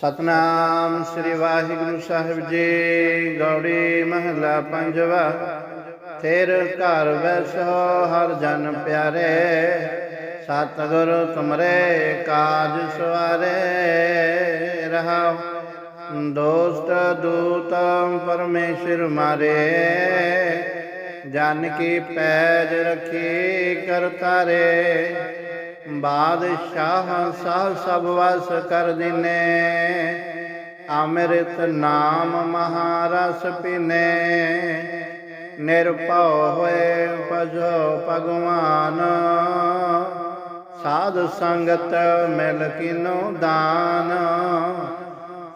ਸਤਨਾਮ ਸ੍ਰੀ ਵਾਹਿਗੁਰੂ ਸਾਹਿਬ ਜੀ, ਗੌੜੀ ਮਹਲਾ ਪੰਜਵਾ। ਤੇਰ ਘਰ ਵੈਸੋ ਹਰ ਜਨ ਪਿਆਰੇ, ਸਤਿਗੁਰ ਤੁਮਰੇ ਕਾਜ ਸਵਾਰੇ। ਰਹਾਉ ਦੋਸਤ ਦੂਤ ਪਰਮੇਸ਼ਰ ਮਾਰੇ। ਜਨ ਕੀ ਪੈਜ ਰਖੀ ਕਰਤਾਰੇ ਬਾਦਸ਼ਾਹ ਸਾਹ ਸਭ ਵਸ ਕਰ ਦਿਨੇ, ਅੰਮ੍ਰਿਤ ਨਾਮ ਮਹਾਰਸ ਪੀਨੇ। ਨਿਰਭਉ ਹੋਏ ਭਜੋ ਭਗਵਾਨ, ਸਾਧ ਸੰਗਤ ਮਿਲ ਕਿਨੋ ਦਾਨ।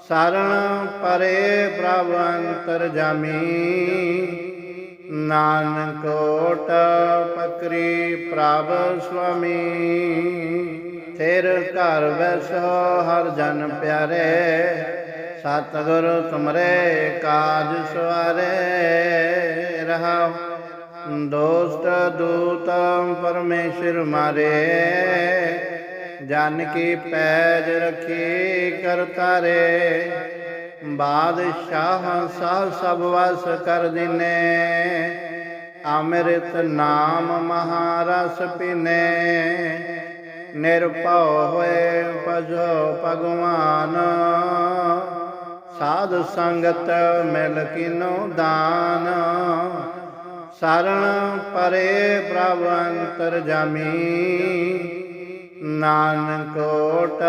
ਸਰਣ ਪਰੇ ਪ੍ਰਭ ਅੰਤਰ ਜਾਮੀ ਨਾਨਕ ਓਟ ਪਕਰੀ ਪ੍ਰਭ ਸੁਆਮੀ ਤੇਰ ਘਰ ਵੈਸੋ ਹਰ ਜਨ ਪਿਆਰੇ, ਸਤਿਗੁਰ ਤੁਮਰੇ ਕਾਜ ਸਵਾਰੇ ਰਹਾਉ ਦੋਸਤ ਦੂਤ ਪਰਮੇਸ਼ਰ ਮਾਰੇ, ਜਨ ਕੀ ਪੈਜ ਰਖੀ ਕਰਤਾਰੇ ਬਾਦਸ਼ਾਹ ਸਾਹ ਸਭ ਵਸ ਕਰ ਦਿਨੇ, ਅੰਮ੍ਰਿਤ ਨਾਮ ਮਹਾਰਸ ਪਿਨੇ। ਨਿਰਭਉ ਹੋਏ ਭਜੋ ਭਗਵਾਨ, ਸਾਧ ਸੰਗਤ ਮਿਲ ਕਿਨੋ ਦਾਨ। ਸਰਣ ਪਰੇ ਪ੍ਰਭ ਅੰਤਰ ਜਾਮੀ ਨਾਨਕ ਓਟ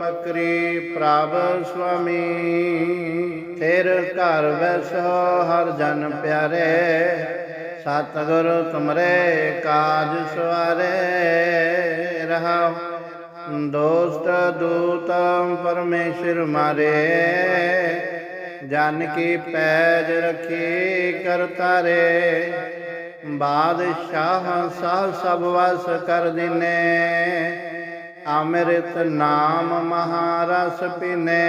ਪਕਰੀ ਪ੍ਰਭ ਸੁਆਮੀ ਤੇਰ ਘਰ ਵੈਸੋ ਹਰ ਜਨ ਪਿਆਰੇ, ਸਤਿਗੁਰ ਤੁਮਰੇ ਕਾਜ ਸਵਾਰੇ ਰਹਾਉ ਦੋਸਤ ਦੂਤ ਪਰਮੇਸ਼ਰ ਮਾਰੇ, ਜਨ ਕੀ ਪੈਜ ਰਖੀ ਕਰਤਾਰੇ ਬਾਦਸ਼ਾਹ ਸਾਹ ਸਭ ਵਸ ਕਰ ਦਿਨੇ। ਅੰਮ੍ਰਿਤ ਨਾਮ ਮਹਾਰਸ ਪਿਨੇ।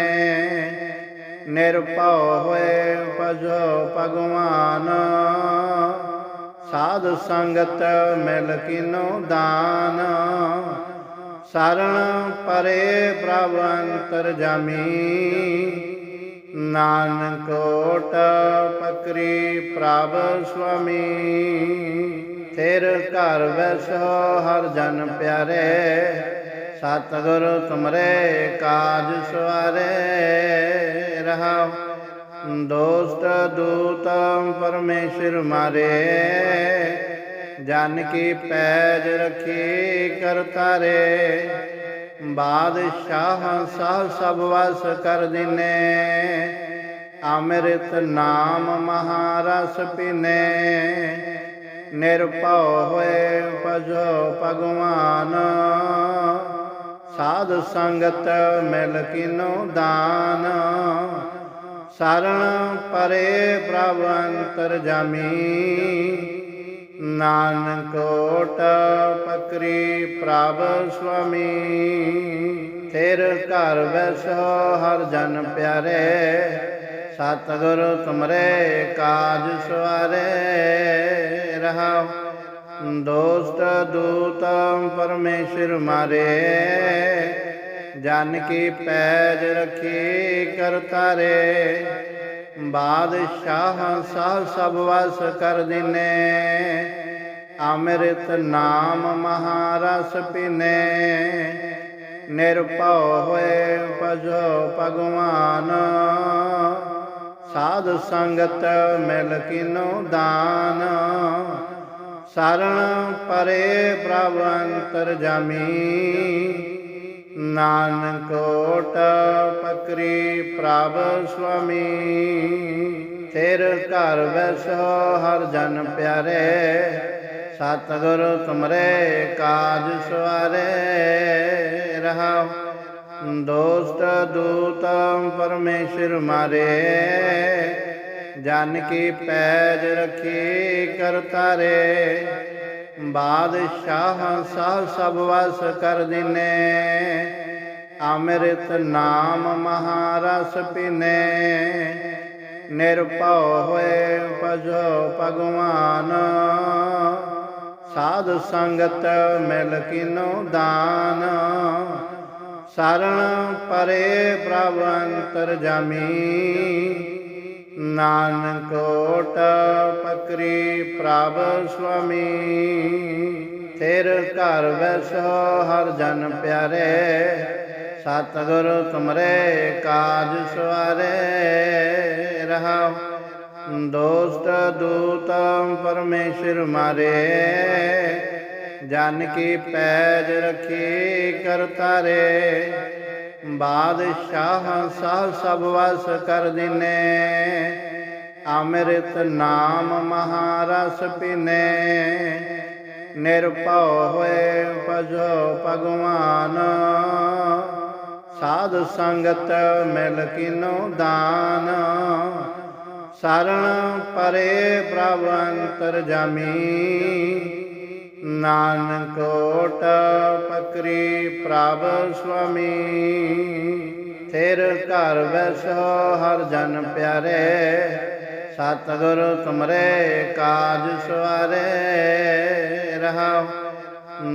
ਨਿਰਭਉ ਹੋਏ ਭਜੋ ਭਗਵਾਨ। ਸਾਧ ਸੰਗਤ ਮਿਲ ਕਿਨੋ ਦਾਨ। ਸਰਣ ਪਰੇ ਪ੍ਰਭ ਅੰਤਰ ਜਾਮੀ। ਨਾਨਕ ਓਟ ਪਕਰੀ ਪ੍ਰਭ ਸੁਆਮੀ। ਤੇਰ ਘਰ ਵੈਸੋ ਹਰ ਜਨ ਪਿਆਰੇ। ਸਤਿਗੁਰ ਤੁਮਰੇ ਕਾਜ ਸਵਾਰੇ ਰਹਾਉ ਦੋਸਤ ਦੂਤ ਪਰਮੇਸ਼ਰ ਮਾਰੇ। ਜਨ ਕੀ ਪੈਜ ਰਖੀ ਕਰਤਾਰੇ ਬਾਦਸ਼ਾਹ ਸਾਹ ਸਭ ਵਸ ਕਰ ਦਿਨੇ। ਅੰਮ੍ਰਿਤ ਨਾਮ ਮਹਾਰਸ ਪੀਨੇ। ਨਿਰਭਉ ਹੋਏ ਭਜੋ ਭਗਵਾਨ। ਸਾਧ ਸੰਗਤ ਮਿਲ ਕਿਨੋ ਦਾਨ। ਸਰਣ ਪਰੇ ਪ੍ਰਭ ਅੰਤਰ ਜਾਮੀ। ਨਾਨਕ ਓਟ ਪਕਰੀ ਪ੍ਰਭ ਸੁਆਮੀ। ਤੇਰ ਘਰ ਵੈਸੋ ਹਰ ਜਨ ਪਿਆਰੇ। ਸਤਿਗੁਰ ਤੁਮਰੇ ਕਾਜ ਸਵਾਰੇ। ਰਹਾਉ ਦੋਸਤ ਦੂਤ ਪਰਮੇਸ਼ਰ ਮਾਰੇ, ਜਨ ਕੀ ਪੈਜ ਰਖੀ ਕਰਤਾਰੇ ਬਾਦਸ਼ਾਹ ਸਾਹ ਸਭ ਵਸ ਕਰ ਦਿਨੇ, ਅੰਮ੍ਰਿਤ ਨਾਮ ਮਹਾਰਸ ਪੀਨੇ। ਨਿਰਭਉ ਹੋਏ ਭਜੋ ਭਗਵਾਨ, ਸਾਧ ਸੰਗਤ ਮਿਲ ਕਿਨੋ ਦਾਨ। ਸਰਣ ਪਰੇ ਪ੍ਰਭ ਅੰਤਰ ਜਾਮੀ। ਨਾਨਕ ਓਟ ਪਕਰੀ ਪ੍ਰਭ ਸੁਆਮੀ। ਤੇਰ ਘਰ ਵੈਸੋ ਹਰ ਜਨ ਪਿਆਰੇ। ਸਤਿਗੁਰ ਤੁਮਰੇ ਕਾਜ ਸਵਾਰੇ। ਰਹਾਉ ਦੋਸਤ ਦੂਤ ਪਰਮੇਸ਼ਰ ਮਾਰੇ। ਜਨ ਕੀ ਪੈਜ ਰਖੀ ਕਰਤਾਰੇ ਬਾਦਸ਼ਾਹ ਸਾਹ ਸਭ ਵਸ ਕਰ ਦਿਨੇ। ਅੰਮ੍ਰਿਤ ਨਾਮ ਮਹਾਰਸ ਪੀਨੇ। ਨਿਰਭਉ ਹੋਏ ਭਜੋ ਭਗਵਾਨ। ਸਾਧ ਸੰਗਤ ਮਿਲ ਕਿਨੋ ਦਾਨ। ਸਰਣ ਪਰੇ ਪ੍ਰਭ ਅੰਤਰ ਜਾਮੀ। ਨਾਨਕ ਓਟ ਪਕਰੀ ਪ੍ਰਭ ਸੁਆਮੀ ਤੇਰ ਘਰ ਵਸੋ ਹਰ ਜਨ ਪਿਆਰੇ, ਸਤਿਗੁਰ ਤੁਮਰੇ ਕਾਜ ਸਵਾਰੇ ਰਹਾਉ ਦੋਸਤ ਦੂਤ ਪਰਮੇਸ਼ਰ ਮਾਰੇ, ਜਨ ਕੀ ਪੈਜ ਰਖੀ ਕਰਤਾਰੇ ਬਾਦਸ਼ਾਹ ਸਾਹ ਸਭ ਵਸ ਕਰ ਦਿਨੇ, ਅੰਮ੍ਰਿਤ ਨਾਮ ਮਹਾਰਸ ਪੀਨੇ। ਨਿਰਭਉ ਹੋਏ ਭਜੋ ਭਗਵਾਨ, ਸਾਧ ਸੰਗਤ ਮਿਲ ਕਿਨੋ ਦਾਨ। ਸਰਣ ਪਰੇ ਪ੍ਰਭ ਅੰਤਰ ਜਾਮੀ ਨਾਨਕ ਓਟ ਪਕਰੀ ਪ੍ਰਭ ਸੁਆਮੀ ਤੇਰ ਘਰ ਵਸੋ ਹਰ ਜਨ ਪਿਆਰੇ, ਸਤਿਗੁਰ ਤੁਮਰੇ ਕਾਜ ਸਵਾਰੇ ਰਹਾਉ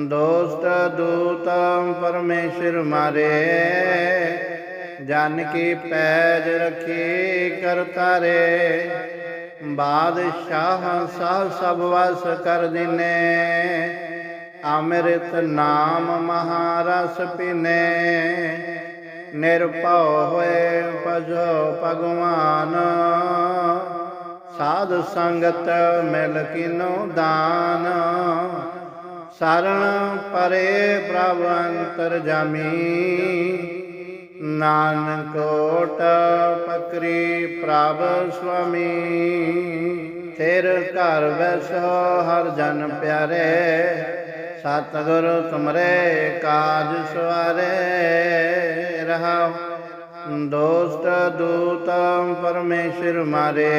ਦੋਸਤ ਦੂਤ ਪਰਮੇਸ਼ਰ ਮਾਰੇ, ਜਨ ਕੀ ਪੈਜ ਰਖੀ ਕਰਤਾਰੇ ਬਾਦਸ਼ਾਹ ਸਾਹ ਸਭ ਵਸ ਕਰ ਦਿਨੇ, ਅੰਮ੍ਰਿਤ ਨਾਮ ਮਹਾਰਸ ਪੀਨੇ। ਨਿਰਭਉ ਹੋਏ ਭਜੋ ਭਗਵਾਨ, ਸਾਧ ਸੰਗਤ ਮਿਲ ਕਿਨੋ ਦਾਨ। ਸਰਣ ਪਰੇ ਪ੍ਰਭ ਅੰਤਰ ਜਾਮੀ ਨਾਨਕ ਓਟ ਪਕਰੀ ਪ੍ਰਭ ਸੁਆਮੀ ਤੇਰ ਘਰ ਵਸੋ ਹਰ ਜਨ ਪਿਆਰੇ, ਸਤਿਗੁਰ ਤੁਮਰੇ ਕਾਜ ਸਵਾਰੇ ਰਹਾਉ ਦੋਸਤ ਦੂਤ ਪਰਮੇਸ਼ਰ ਮਾਰੇ,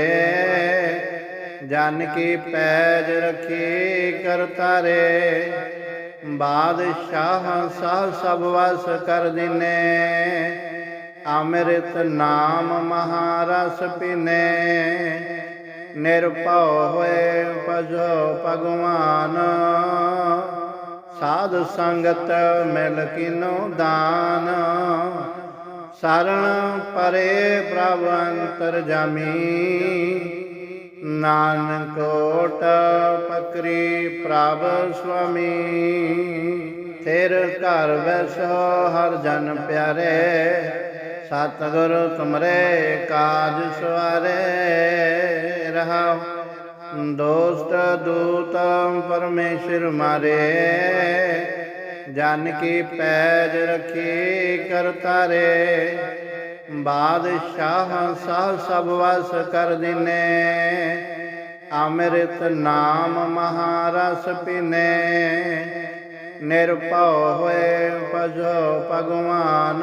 ਜਨ ਕੀ ਪੈਜ ਰਖੀ ਕਰਤਾਰੇ ਬਾਦਸ਼ਾਹ ਸਾਹ ਸਭ ਵਸ ਕਰ ਦਿਨੇ, ਅੰਮ੍ਰਿਤ ਨਾਮ ਮਹਾਰਸ ਪੀਨੇ। ਨਿਰਭਉ ਹੋਏ ਭਜੋ ਭਗਵਾਨ, ਸਾਧ ਸੰਗਤ ਮਿਲ ਕਿਨੋ ਦਾਨ। ਸਰਣ ਪਰੇ ਪ੍ਰਭ ਅੰਤਰ ਜਾਮੀ ਨਾਨਕੋਟ ਪਕਰੀ ਪ੍ਰਭ ਸੁਆਮੀ ਤੇਰ ਘਰ ਵਸੋ ਹਰ ਜਨ ਪਿਆਰੇ, ਸਤਿਗੁਰ ਤੁਮਰੇ ਕਾਜ ਸਵਾਰੇ ਰਹਾਉ ਦੋਸਤ ਦੂਤ ਪਰਮੇਸ਼ਰ ਮਾਰੇ, ਜਨ ਕੀ ਪੈਜ ਰਖੀ ਕਰਤਾਰੇ ਬਾਦਸ਼ਾਹ ਸਾਹ ਸਭ ਵਸ ਕਰ ਦਿਨੇ, ਅੰਮ੍ਰਿਤ ਨਾਮ ਮਹਾਰਸ ਪਿਨੇ। ਨਿਰਭਉ ਹੋਏ ਭਜੋ ਭਗਵਾਨ,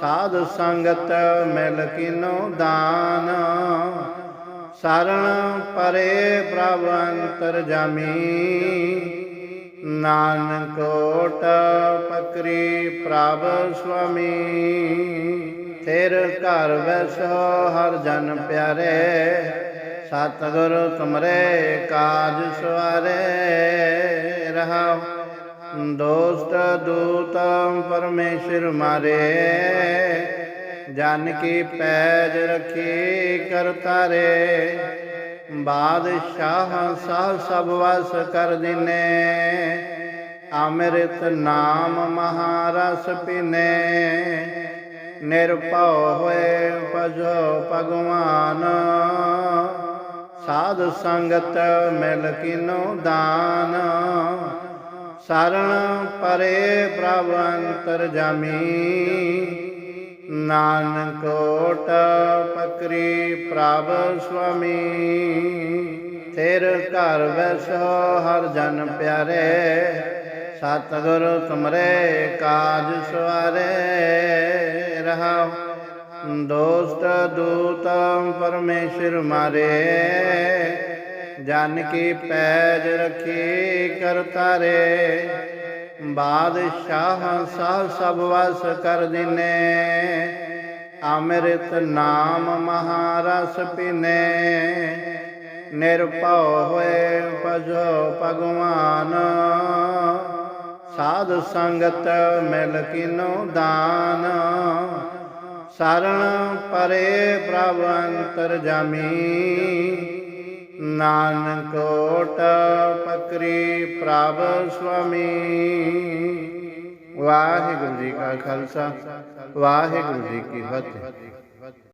ਸਾਧ ਸੰਗਤ ਮਿਲ ਕਿਨੋ ਦਾਨ। ਸਰਣ ਪਰੇ ਪ੍ਰਭ ਅੰਤਰ ਜਾਮੀ ਨਾਨਕ ਓਟ ਪਕਰੀ ਪ੍ਰਭ ਸੁਆਮੀ ਤੇਰ ਘਰ ਵਸੋ ਹਰ ਜਨ ਪਿਆਰੇ, ਸਤਿਗੁਰ ਤੁਮਰੇ ਕਾਜ ਸਵਾਰੇ ਰਹਾਉ ਦੋਸਤ ਦੂਤ ਪਰਮੇਸ਼ਰ ਮਾਰੇ, ਜਨ ਕੀ ਪੈਜ ਰਖੀ ਕਰਤਾਰੇ ਬਾਦਸ਼ਾਹ ਸਾਹ ਸਭ ਵਸ ਕਰ ਦਿਨੇ, ਅੰਮ੍ਰਿਤ ਨਾਮ ਮਹਾਰਸ ਪਿਨੇ। ਨਿਰਭਉ ਹੋਏ ਭਜੋ ਭਗਵਾਨ, ਸਾਧ ਸੰਗਤ ਮਿਲ ਕਿਨੋ ਦਾਨ। ਸਰਣ ਪਰੇ ਪ੍ਰਭ ਅੰਤਰ ਜਾਮੀ ਨਾਨਕ ਓਟ ਪਕਰੀ ਪ੍ਰਭ ਸੁਆਮੀ ਤੇਰ ਘਰ ਵਸੋ ਹਰ ਜਨ ਪਿਆਰੇ, ਸਤਿਗੁਰ ਤੁਮਰੇ ਕਾਜ ਸਵਾਰੇ ਰਹਾਉ ਦੋਸਤ ਦੂਤ ਪਰਮੇਸ਼ਰ ਮਾਰੇ, ਜਨ ਕੀ ਪੈਜ ਰਖੀ ਕਰਤਾਰੇ ਬਾਦਸ਼ਾਹ ਸਾਹ ਸਭ ਵਸ ਕਰ ਦਿਨੇ, ਅੰਮ੍ਰਿਤ ਨਾਮ ਮਹਾਰਸ ਪੀਨੇ। ਨਿਰਭਉ ਹੋਏ ਭਜੋ ਭਗਵਾਨ, ਸਾਧ ਸੰਗਤ ਮਿਲ ਕਿਨੋ ਦਾਨ। ਸਰਣ ਪਰੇ ਪ੍ਰਭ ਅੰਤਰ ਜਾਮੀ ਨਾਨਕੋਟ ਪਕਰੀ ਪ੍ਰਭ ਸੁਆਮੀ। ਵਾਹਿਗੁਰੂ ਜੀ ਕਾ ਖਾਲਸਾ ਵਾਹਿਗੁਰੂ ਜੀ ਕੀ ਫਤਿਹ।